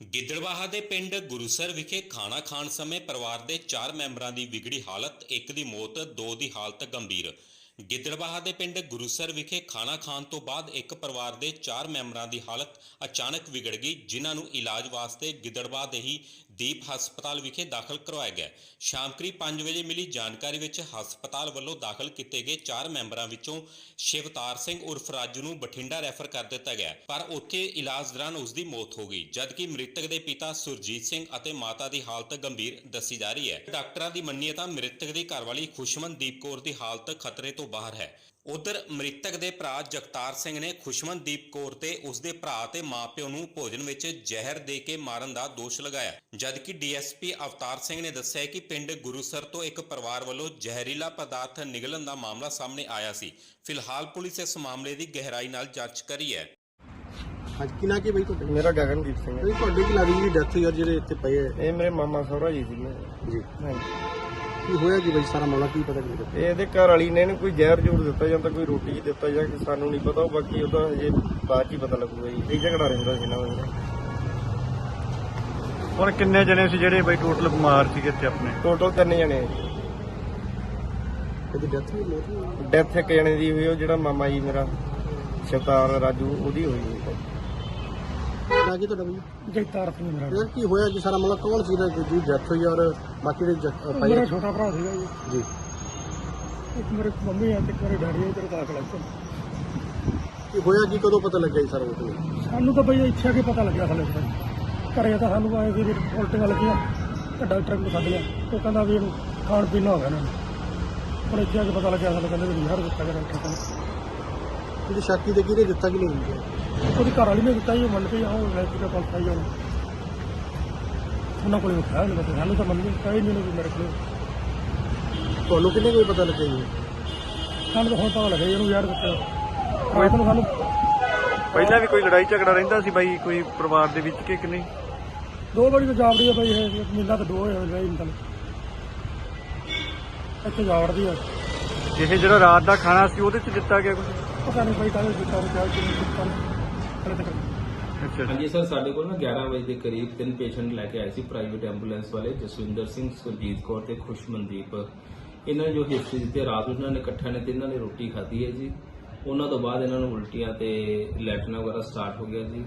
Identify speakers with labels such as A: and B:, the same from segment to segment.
A: ਗਿੱਦੜਬਾਹਾ ਦੇ ਪਿੰਡ ਗੁਰੂਸਰ ਵਿਖੇ ਖਾਣਾ ਖਾਣ ਸਮੇਂ ਪਰਿਵਾਰ ਦੇ 4 ਮੈਂਬਰਾਂ ਦੀ ਵਿਗੜੀ ਹਾਲਤ, ਇੱਕ ਦੀ ਮੌਤ, ਦੋ ਦੀ ਹਾਲਤ ਗੰਭੀਰ। ਗਿੱਦੜਬਾਹਾ ਦੇ ਪਿੰਡ ਗੁਰੂਸਰ ਵਿਖੇ ਖਾਣਾ ਖਾਣ ਤੋਂ ਬਾਅਦ ਇੱਕ ਪਰਿਵਾਰ ਦੇ 4 ਮੈਂਬਰਾਂ ਦੀ ਹਾਲਤ ਅਚਾਨਕ ਵਿਗੜ ਗਈ, ਜਿਨ੍ਹਾਂ ਨੂੰ ਇਲਾਜ ਵਾਸਤੇ ਗਿੱਦੜਵਾਹ ਦੇ ਹੀ ਦੀਪ ਹਸਪਤਾਲ ਵਿਖੇ ਦਾਖਲ ਕਰਵਾਇਆ ਗਿਆ। ਸ਼ਾਮ ਕਰੀਬ 5 ਵਜੇ ਮਿਲੀ ਜਾਣਕਾਰੀ ਵਿੱਚ ਹਸਪਤਾਲ ਵੱਲੋਂ ਦਾਖਲ ਕੀਤੇ ਗਏ 4 ਮੈਂਬਰਾਂ ਵਿੱਚੋਂ ਸ਼ਿਵਤਾਰ ਸਿੰਘ ਉਰਫ ਰਾਜੂ ਨੂੰ ਬਠਿੰਡਾ ਰੈਫਰ ਕਰ ਦਿੱਤਾ ਗਿਆ। ਪਰ ਉੱਥੇ ਇਲਾਜ ਦੌਰਾਨ ਉਸ ਦੀ ਮੌਤ ਹੋ ਗਈ, ਜਦਕਿ ਮ੍ਰਿਤਕ ਦੇ ਪਿਤਾ ਸੁਰਜੀਤ ਸਿੰਘ ਅਤੇ ਮਾਤਾ ਦੀ ਹਾਲਤ ਗੰਭੀਰ ਦੱਸੀ ਜਾ ਰਹੀ ਹੈ। ਡਾਕਟਰਾਂ ਦੀ ਮੰਨੀਏ ਤਾਂ ਮ੍ਰਿਤਕ ਦੀ ਘਰਵਾਲੀ ਖੁਸ਼ਮਨਦੀਪ ਕੌਰ ਦੀ ਹਾਲਤ ਖਤਰੇ ਤੋਂ ਬਾਹਰ ਹੈ। ਉਧਰ ਮ੍ਰਿਤਕ ਦੇ ਭਰਾ ਜਗਤਾਰ ਸਿੰਘ ਨੇ ਖੁਸ਼ਮਨਦੀਪ ਕੌਰ ਤੇ ਉਸ ਦੇ ਭਰਾ ਤੇ ਮਾਪਿਓ ਨੂੰ ਭੋਜਨ ਵਿੱਚ ਜ਼ਹਿਰ ਦੇ ਕੇ ਮਾਰਨ ਦਾ ਦੋਸ਼ ਲਗਾਇਆ। ਜਦਕਿ ਡੀਐਸਪੀ ਅਵਤਾਰ ਸਿੰਘ ਨੇ ਦੱਸਿਆ ਕਿ ਪਿੰਡ ਗੁਰੂਸਰ ਤੋਂ ਇੱਕ ਪਰਿਵਾਰ ਵੱਲੋਂ ਜ਼ਹਿਰੀਲਾ ਪਦਾਰਥ ਨਿਗਲਣ ਦਾ ਮਾਮਲਾ ਸਾਹਮਣੇ ਆਇਆ ਸੀ। ਫਿਲਹਾਲ ਪੁਲਿਸ ਇਸ ਮਾਮਲੇ ਦੀ ਗਹਿਰਾਈ ਨਾਲ ਜਾਂਚ ਕਰ ਹੈ।
B: ਅੱਜ ਕਿਨਾ ਕੀ ਬਈ ਤੁਹਾਡੇ?
C: ਮੇਰਾ ਗਗਨਦੀਪ ਸਿੰਘ ਹੈ।
B: ਤੁਹਾਡੇ ਕੀ ਲੱਗਦੀ ਜਿਹੜੀ ਡੈਥ ਹੋਈ ਜਿਹੜੇ ਇੱਥੇ ਪਏ
C: ਇਹ ਮੇਰੇ ਮਾਮਾ ਸਹੁਰਾ ਜੀ ਸੀ
B: ਜੀ।
C: ਹਾਂਜੀ।
B: ਕੀ ਹੋਇਆ ਕੀ ਬਈ ਸਾਰਾ ਮਾਮਲਾ ਕੀ ਪਤਾ ਕਿਹਦਾ
C: ਇਹ ਇਹਦੇ ਘਰ ਵਾਲੀ ਨੇ ਇਹਨੂੰ ਕੋਈ ਜ਼ਹਿਰ ਜੂਰ ਦਿੱਤਾ ਜਾਂ ਤਾਂ ਕੋਈ ਰੋਟੀ ਦਿੱਤਾ ਜਾਂ ਕਿ ਸਾਨੂੰ ਨਹੀਂ ਪਤਾ ਉਹ ਬਾਕੀ ਉਹਦਾ ਹਜੇ ਬਾਅਦ ਚ ਹੀ ਪਤਾ ਲੱਗੂਗਾ ਜੀ। ਇਹ ਝਗੜਾ ਰਹਿੰਦਾ ਸੀ ਨਾ ਉਹਦਾ
D: ਹੁਣ ਕਿੰਨੇ ਜਣੇ ਸੀ ਜਿਹੜੇ ਬਈ ਟੋਟਲ ਬਿਮਾਰ ਸੀਗੇ ਇੱਥੇ ਆਪਣੇ?
C: ਟੋਟਲ ਤਿੰਨ ਜਣੇ ਜੀ।
B: ਇਹਦੀ ਡੈਥ ਹੋਈ ਮੌਤ ਹੋਈ
C: ਡੈਥ ਇੱਕ ਜਣੇ ਦੀ ਹੋਈ ਉਹ ਜਿਹੜਾ ਮਾਮਾ ਜੀ ਮੇਰਾ ਸ਼ਵਤਾਰ ਰਾਜੂ ਉਹਦੀ ਹੋਈ ਜੀ
B: ਨਾ ਕੀ ਤੁਹਾਡਾ ਬਈ?
E: ਜਗਤਾਰ ਸਿੰਘ ਮੇਰਾ
B: ਯਾਰ ਕੀ ਹੋਇਆ ਜੀ? ਸਾਰਾ ਮਾਮਲਾ ਕੌਣ ਸੀ ਜਿਹਦੀ ਡੈਥ ਹੋਈ ਔਰ ਬਾਕੀ ਦੇ ਅ,
E: ਮੇਰਾ ਛੋਟਾ ਭਰਾ ਸੀਗਾ ਜੀ।
B: ਜੀ।
E: ਇੱਕ ਮੇਰੇ ਮੰਮੀ ਆ ਤੇ ਇੱਕ ਮੇਰੇ ਡੈਡੀ ਆ ਇੱਧਰ ਦਾਖਲ ਇੱਥੇ।
B: ਕੀ ਹੋਇਆ ਕੀ ਕਦੋਂ ਪਤਾ ਲੱਗਿਆ ਜੀ ਸਾਰਾ ਕੁਝ?
E: ਸਾਨੂੰ ਤਾਂ ਬਈ ਇੱਥੇ ਆ ਕੇ ਪਤਾ ਲੱਗਿਆ ਹਲੇ ਘਰੇ ਤਾਂ ਸਾਨੂੰ ਆਏ ਵੀ ਉਲਟੀਆਂ ਲੱਗੀਆਂ ਤੇ ਡਾਕਟਰ ਨੂੰ ਸੱਦ ਲਿਆ। ਉਹ ਕਹਿੰਦਾ ਵੀ ਇਹਨੂੰ ਖਾਣ ਪੀਣ ਹੋ ਗਿਆ ਇਹਨਾਂ ਨੂੰ। ਹੁਣ ਇੱਥੇ ਆ ਕੇ ਪਤਾ ਲੱਗਿਆ ਸਾਨੂੰ ਕਹਿੰਦੇ ਵੀ ਜ਼ਹਿਰ ਦਿੱਤਾ ਗਿਆ ਡਾਕਟਰ ਕਹਿੰਦੇ
B: ਇਹਦੀ ਸ਼ਾਕੀ ਤੇ ਕਿਹਨੇ ਦਿੱਤਾ ਕਿ ਨਹੀਂ? ਦਿੱਤਾ
E: ਉਹਦੀ ਘਰ ਵਾਲੀ ਨੇ ਦਿੱਤਾ ਜੀ ਮੰਨ ਕੇ ਆਓ ਲੈ ਕੇ ਪੁਲਿਸ ਆਈ ਉਹਨੂੰ ਉਹਨਾਂ ਕੋਲ ਉਠਾਇਆ ਨਹੀਂ ਪਤਾ ਸਾਨੂੰ ਤਾਂ ਮੰਨ ਨਹੀਂ ਕਹੀ ਨਹੀਂ ਵੀ ਮੇਰੇ ਕੋਲ।
B: ਤੁਹਾਨੂੰ ਕਿੰਨੇ ਕੋਈ ਪਤਾ ਲੱਗਿਆ ਜੀ?
E: ਸਾਨੂੰ ਤਾਂ ਹੁਣ ਪਤਾ ਲੱਗਿਆ ਇਹਨੂੰ ਜ਼ਹਿਰ ਦਿੱਤਾ ਰਾਤ ਨੂੰ ਸਾਨੂੰ
D: ਪਹਿਲਾਂ ਵੀ ਕੋਈ ਲੜਾਈ ਝਗੜਾ ਰਹਿੰਦਾ ਸੀ ਬਾਈ ਕੋਈ ਪਰਿਵਾਰ ਦੇ ਵਿੱਚ ਕਿ ਕਿ ਨਹੀਂ?
E: ਦੋ ਵਾਰੀ ਤਾਂ ਜਾਵੜੀ ਆ ਬਈ ਇਹ ਮਹੀਨਾ ਤਾਂ ਦੋ ਹੋਇਆ ਰਿਹਾ ਇੰਦਲ ਇੱਥੇ ਜਾਵੜਦੀ ਆ।
D: ਇਹ ਜਿਹੜਾ ਰਾਤ ਦਾ ਖਾਣਾ ਸੀ ਉਹਦੇ 'ਚ ਦਿੱਤਾ ਗਿਆ ਕੁਝ
E: ਪਤਾ ਨਹੀਂ ਬਈ ਕਾਹਦੇ ਦਿੱਤਾ ਉਹ ਚਾਹ ਕਿੰਨੀ ਦਿੱਤਾ।
F: ਹਾਂਜੀ ਸਰ, ਸਾਡੇ ਕੋਲ ਨਾ 11 ਵਜੇ ਦੇ ਕਰੀਬ ਤਿੰਨ ਪੇਸ਼ੈਂਟ ਲੈ ਕੇ ਆਏ ਸੀ ਪ੍ਰਾਈਵੇਟ ਐਂਬੂਲੈਂਸ ਵਾਲੇ, ਜਸਵਿੰਦਰ ਸਿੰਘ, ਸੁਰਜੀਤ ਕੌਰ ਤੇ ਖੁਸ਼ਮਨਦੀਪ। ਇਹਨਾਂ ਨੇ ਜੋ ਹਿਸਟਰੀ ਦਿੱਤੀ ਰਾਤ ਨੂੰ ਇਹਨਾਂ ਨੇ ਇਕੱਠਿਆਂ ਨੇ ਤਿੰਨਾਂ ਨੇ ਰੋਟੀ ਖਾਧੀ ਹੈ ਜੀ। ਉਹਨਾਂ ਤੋਂ ਬਾਅਦ ਇਹਨਾਂ ਨੂੰ ਉਲਟੀਆਂ ਤੇ ਲੈਟਨਾ ਵਗੈਰਾ ਸਟਾਰਟ ਹੋ ਗਿਆ ਜੀ।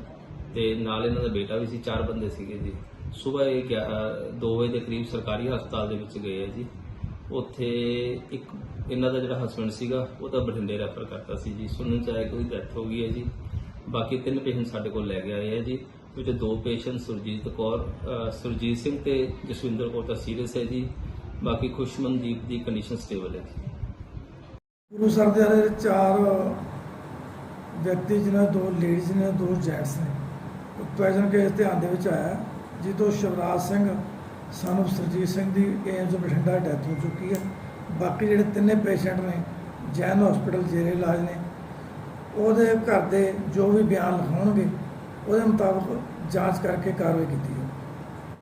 F: ਤੇ ਨਾਲ ਇਹਨਾਂ ਦਾ ਬੇਟਾ ਵੀ ਸੀ, ਚਾਰ ਬੰਦੇ ਸੀਗੇ ਜੀ। ਸਵੇਰ ਇਹ 2 ਵਜੇ ਦੇ ਕਰੀਬ ਸਰਕਾਰੀ ਹਸਪਤਾਲ ਦੇ ਵਿੱਚ ਗਏ ਆ ਜੀ। ਉੱਥੇ ਇੱਕ, ਇਹਨਾਂ ਦਾ ਜਿਹੜਾ ਹਸਬੰਡ ਸੀਗਾ, ਉਹ ਤਾਂ ਬਠਿੰਡੇ ਰੈਫਰ ਕਰਤਾ ਸੀ ਜੀ। ਸੁਣਨ ਚ ਆਇਆ ਕਿ ਉਹਦੀ ਡੈਥ ਹੋ ਗਈ ਹੈ ਜੀ। ਬਾਕੀ ਤਿੰਨ ਪੇਸ਼ੈਂਟ ਸਾਡੇ ਕੋਲ ਲੈ ਕੇ ਆਏ ਆ ਜੀ ਵਿੱਚ ਦੋ ਪੇਸ਼ੈਂਟ ਸੁਰਜੀਤ ਕੌਰ ਅ, ਸੁਰਜੀਤ ਸਿੰਘ ਤੇ ਜਸਵਿੰਦਰ ਕੌਰ ਤਾਂ ਸੀਰੀਅਸ ਹੈ ਜੀ ਬਾਕੀ ਖੁਸ਼ਮਨਦੀਪ ਦੀ ਕੰਡੀਸ਼ਨ ਸਟੇਬਲ ਹੈ ਜੀ।
G: ਗੁਰੂ ਸਰ ਦੇ ਹਰੇ ਚਾਰ ਵਿਅਕਤੀ ਜਿਨ੍ਹਾਂ ਦੋ ਲੇਡੀਜ਼ ਨੇ ਦੋ ਜੈਂਟਸ ਨੇ ਪੈਜਨ ਕੇਸ ਧਿਆਨ ਦੇ ਵਿੱਚ ਆਇਆ ਜਿੱਦੋਂ ਸ਼ਿਵਰਾਜ ਸਿੰਘ ਸਾਨੂੰ ਸਰਜੀਤ ਸਿੰਘ ਦੀ ਏਮਜ਼ ਬਠਿੰਡਾ ਡੈਥ ਹੋ ਚੁੱਕੀ ਹੈ। ਬਾਕੀ ਜਿਹੜੇ ਤਿੰਨੇ ਪੇਸ਼ੈਂਟ ਨੇ ਜੈਨ ਹਸਪੀਟਲ ਜੇਰੇ ਇਲਾਜ ਨੇ ਉਹਦੇ ਘਰ ਦੇ ਜੋ ਵੀ ਬਿਆਨ ਲਿਖਾਉਣਗੇ ਉਹਦੇ ਮੁਤਾਬਕ ਜਾਂਚ ਕਰਕੇ ਕਾਰਵਾਈ ਕੀਤੀ